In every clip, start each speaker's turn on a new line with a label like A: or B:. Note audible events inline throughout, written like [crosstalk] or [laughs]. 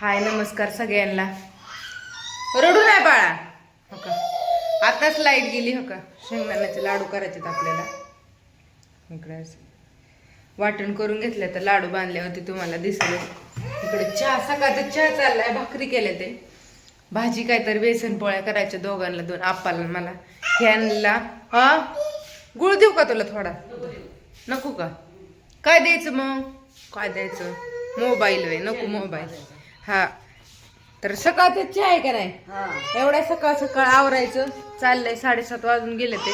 A: हाय नमस्कार सगळ्यांना. रडू नाही बाळा. हो का? आताच लाइट गेली हो का? शेंगदाण्याचे लाडू करायचे आपल्याला. इकडे वाटण करून घेतलं तर लाडू बांधल्यावरती तुम्हाला दिसले. इकडे चहा सकाळचा चहा चाललाय भाकरी केले ते. भाजी काहीतरी बेसन पोळ्या करायच्या दोघांना दोन आप्पाला मला. ह्यांना हा? गुळ देऊ का तुला थोडा? नको का? काय द्यायचं मग? काय द्यायचं? मोबाईल वे नको मोबाईल. हा. तर सकाळचं आहे का नाही? एवढ्या सकाळ सकाळ आवरायचं. चाललंय साडेसात वाजून गेले ते.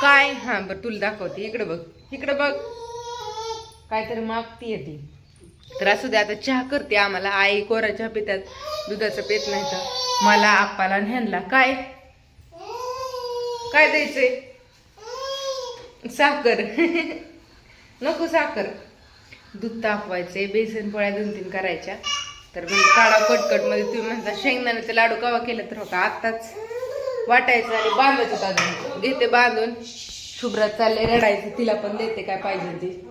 A: काय? हा बरं तुला दाखवते. इकडे बघ. इकडे बघ. काहीतरी मागती ती. तर असू दे आता चहा करते आम्हाला. आई कोरा चहा पितात दुधाचं पेत नाही तर. मला आप्पाला ह्यांना. काय? काय द्यायचंय? साखर. [laughs] नको साखर. दूध तापवायचे बेसन पोळ्या दोन तीन करायच्या. तर म्हणजे काढा कटकटमध्ये म्हणजे तुम्ही म्हणता शेंगदाण्याचे लाडू कवा केलं तर हो का? आत्ताच वाटायचं आणि बांधायचं अजून. घेते बांधून. शुभ्रात चालले रडायचं. तिला पण देते काय पाहिजे ते.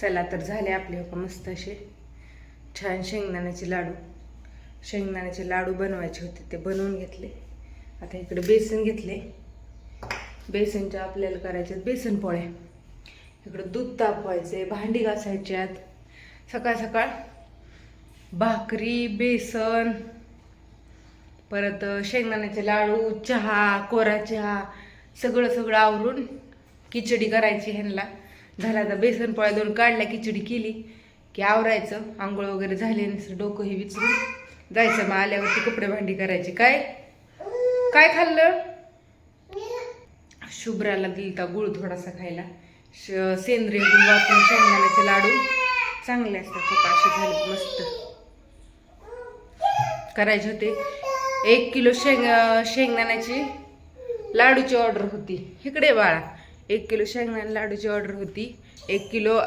A: चला तर झाले आपले हो मस्त असे. छान शेंगदाण्याचे लाडू. शेंगदाण्याचे लाडू बनवायचे होते ते बनवून घेतले. आता इकडे बेसन घेतले. बेसनच्या आपल्याला करायच्यात बेसन पोळ्या. इकडं दूध तापवायचे भांडी घासायच्यात सकाळ सकाळ भाकरी बेसन परत शेंगदाण्याचे लाडू चहा कोरा चहा सगळं सगळं आवरून खिचडी करायची ह्यांना. झाला आता बेसन पोळ्या दोन काढल्या खिचडी केली की आवरायचं. आंघोळ वगैरे झाली आणि डोकंही विचरून जायचं. मग आल्यावरती कपडे भांडी करायची. काय? काय खाल्लं? शुभ्राला दिलता गुळ थोडासा खायला. श सेंद्रिय गुळ वापरून शेंगदाण्याचे लाडू. चांगले असतात स्वतः असे झाले मस्त. करायचे होते. एक किलो शेंग शेंगदाण्याची लाडूची ऑर्डर होती. इकडे बाळा एक किलो शेंगदाणे लाडूची ऑर्डर होती. एक किलो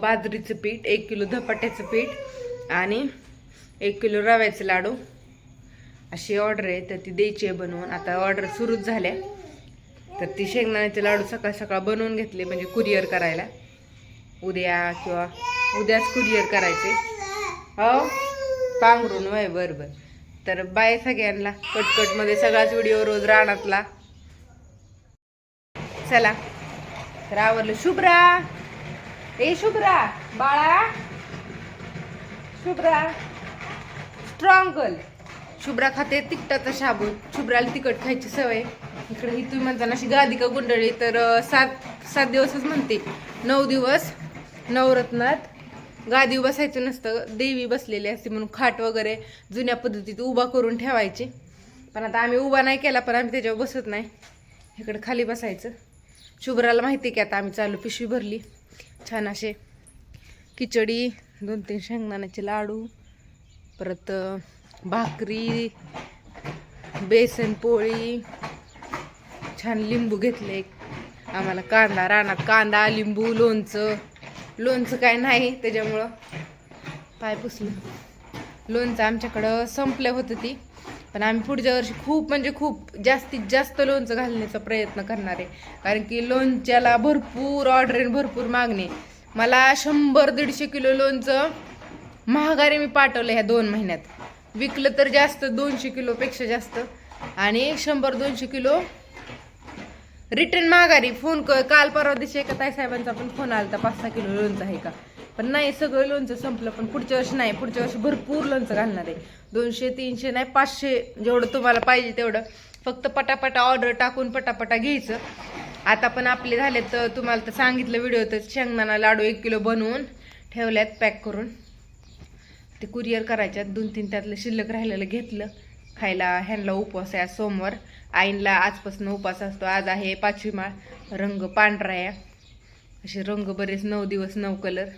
A: बाजरीचं पीठ एक किलो धपाट्याचं पीठ आणि एक किलो रव्याचं लाडू. अशी ऑर्डर आहे तर ती द्यायची आहे बनवून. आता ऑर्डर सुरूच झाल्या. तर ती शेंगदाण्याचे लाडू सकाळ सकाळ बनवून घेतले म्हणजे कुरिअर करायला. उद्या किंवा उद्याच कुरिअर करायचे. हो? पांघरून वय बरं बरं. तर बाय सगळ्यांना. कटकटमध्ये सगळाच व्हिडिओ रोज रानातला. चला. तर आवरलं. शुभ्रा. ए शुभ्रा. बाळा. शुभ्रा. स्ट्रॉंग गर्ल शुभ्रा खाते तिखटाचा शाबू. शुभ्राला तिखट खायची सवय. इकडे ही तुम्ही म्हणताना अशी गादी का गुंडळी. तर सात सात दिवसच म्हणते. नऊ दिवस नवरत्नात. गादी बसायचं नसतं देवी बसलेली असते म्हणून खाट वगैरे जुन्या पद्धतीत उभा करून ठेवायची. पण आता आम्ही उभा नाही केला पण आम्ही त्याच्यावर बसत नाही. इकडे खाली बसायचं. शुभ्राला माहिती आहे की आता आम्ही चालू पिशवी भरली. छान असे खिचडी दोन तीन शेंगदाण्याचे लाडू परत भाकरी बेसन पोळी छान लिंबू घेतले. आम्हाला कांदा रानात कांदा लिंबू लोणचं लोणचं काय नाही त्याच्यामुळं पाय पुसलं. लोणचं आमच्याकडं संपलं होतं ती. पण आम्ही पुढच्या वर्षी खूप म्हणजे खूप जास्तीत जास्त लोणचं घालण्याचा प्रयत्न करणार आहे. कारण की लोणच्याला भरपूर ऑर्डर आहे भरपूर मागणी आहे. मला शंभर दीडशे किलो लोणचं महागारी मी पाठवलं ह्या दोन महिन्यात. विकलं तर जास्त दोनशे किलोपेक्षा जास्त. आणि शंभर दोनशे किलो रिटर्न माघारी फोन क काल परवा दिवशी एका ताई साहेबांचा पण फोन आला पाच सहा किलो लोणचं आहे का? पण नाही सगळं लोणचं संपलं. पण पुढच्या वर्षी नाही. पुढच्या वर्षी भरपूर लोणचं घालणार आहे. दोनशे तीनशे नाही पाचशे जेवढं तुम्हाला पाहिजे तेवढं. फक्त पटापटा ऑर्डर टाकून पटापटा घ्यायचं. आता पण आपले झाले तर तुम्हाला तर सांगितलं व्हिडिओ तर शेंगदाणा लाडू एक किलो बनवून ठेवल्यात पॅक करून. ते कुरिअर करायच्यात. दोन तीन त्यातलं शिल्लक राहिलेलं घेतलं. खायला. ह्यांना उपवास आहे आज सोमवार. आईनला आजपासून उपवास असतो. आज आहे पाचवी माळ. रंग पांढरा आहे. असे रंग बरेच नऊ दिवस नऊ कलर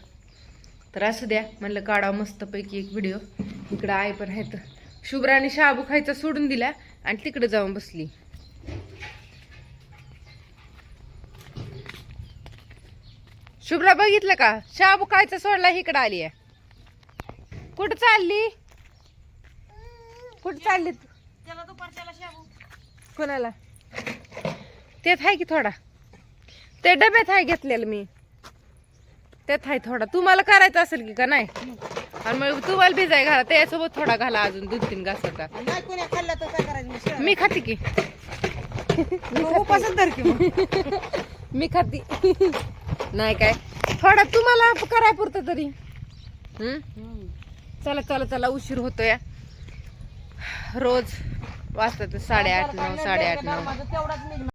A: तर असू द्या म्हणलं काढा मस्तपैकी एक व्हिडिओ इकडं आई पण आहेत. शुभ्राने शाबू खायचा सोडून दिला आणि तिकडे जाऊन बसली. शुभ्रा बघितलं का? शाबू खायचा सोडला इकडं आली आहे. कुठं चालली? कुठं चालली तू कोणाला? त्यात आहे की थोडा? ते डब्यात आहे घेतलेलं मी. त्यात आहे थोडा. तुम्हाला करायचं असेल की का नाही? आणि मग तुम्हाला भिजाय घाला. त्याच्यासोबत थोडा घाला अजून दोन तीन घासाचा
B: नाही कोणी खाल्लं तर काय करायचं मग? शिळा?
A: मी खाते की.
B: मग उपासच धर की मग. [laughs]
A: मी खाते. नाही काय? थोडा तुम्हाला कराय पुरतं तरी. हम्म. चला चला चला. उशीर होतोय. रोज वाजतात साडेआठ नऊ साडेआठ नऊ.